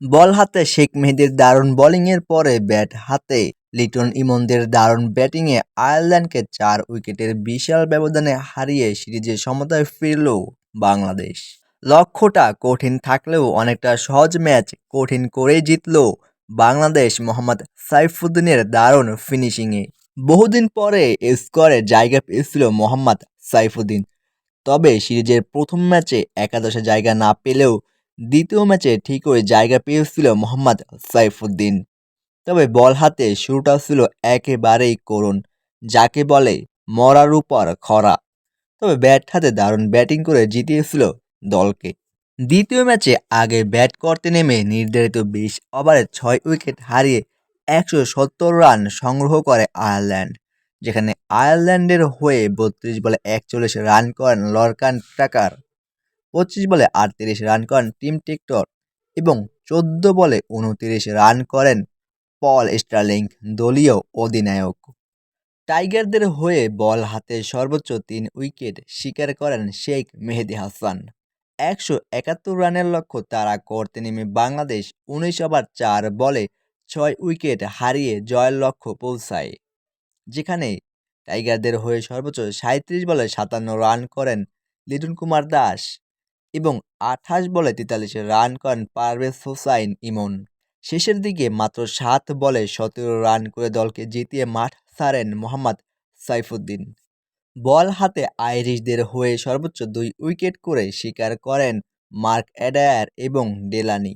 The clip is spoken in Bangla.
বল হাতে শেখ মেহেদির দারুণ বোলিংয়ের পরে ব্যাট হাতে। লিটন ইমনদের দারুণ ব্যাটিংয়ে আয়ারল্যান্ডকে চার উইকেটের বিশাল ব্যবধানে হারিয়ে সিরিজে সমতায় ফিরল বাংলাদেশ। লক্ষ্যটা কঠিন থাকলেও অনেকটা সহজ ম্যাচ কঠিন করেই জিতল বাংলাদেশ মোহাম্মদ সাইফুদ্দিনের দারুণ ফিনিশিংয়ে। বহুদিন পরে স্কোয়ারে জায়গা পেয়েছিল মোহাম্মদ সাইফুদ্দিন। তবে সিরিজের প্রথম ম্যাচে একাদশে জায়গা না পেলেও দ্বিতীয় ম্যাচে ঠিকই জায়গা পেয়েছিল মোহাম্মদ সাইফুদ্দিন। তবে বল হাতে শুরুটা ছিল একেবারেই করুণ, যাকে বলে মরার উপর খরা। তবে ব্যাট হাতে দারুণ ব্যাটিং করে জিতিয়েছিল দলকে। দ্বিতীয় ম্যাচে আগে ব্যাট করতে নেমে নির্ধারিত বিশ ওভারে ছয় উইকেট হারিয়ে একশো সত্তর রান সংগ্রহ করে আয়ারল্যান্ড, যেখানে আয়ারল্যান্ডের হয়ে বত্রিশ বলে একচল্লিশ রান করেন লরকান ট্রাকার পঁচিশ বলে আটত্রিশ রান করেন টিম টেক্টর এবং চোদ্দ বলে উনত্রিশ রান করেন পল স্টার্লিং, দলীয় অধিনায়ক। টাইগারদের হয়ে বল হাতে সর্বোচ্চ তিন উইকেট শিকার করেন শেখ মেহেদি হাসান। একশো একাত্তর রানের লক্ষ্য তারা করতে নেমে বাংলাদেশ উনিশ ওভার চার বলে ছয় উইকেট হারিয়ে জয়ের লক্ষ্য পৌঁছায়। যেখানে টাইগারদের হয়ে সর্বোচ্চ সাঁত্রিশ বলে সাতান্ন রান করেন লিটন কুমার দাস। এবং আঠাশ বলে তেতাল্লিশ রান করেন পারভেজ হোসাইন ইমন। শেষের দিকে মাত্র সাত বলে সতেরো রান করে দলকে জিতিয়ে মাঠ ছাড়েন মোহাম্মদ সাইফুদ্দিন। বল হাতে আইরিশদের হয়ে সর্বোচ্চ দুই উইকেট করে শিকার করেন মার্ক অ্যাডায়ার এবং ডেলানি।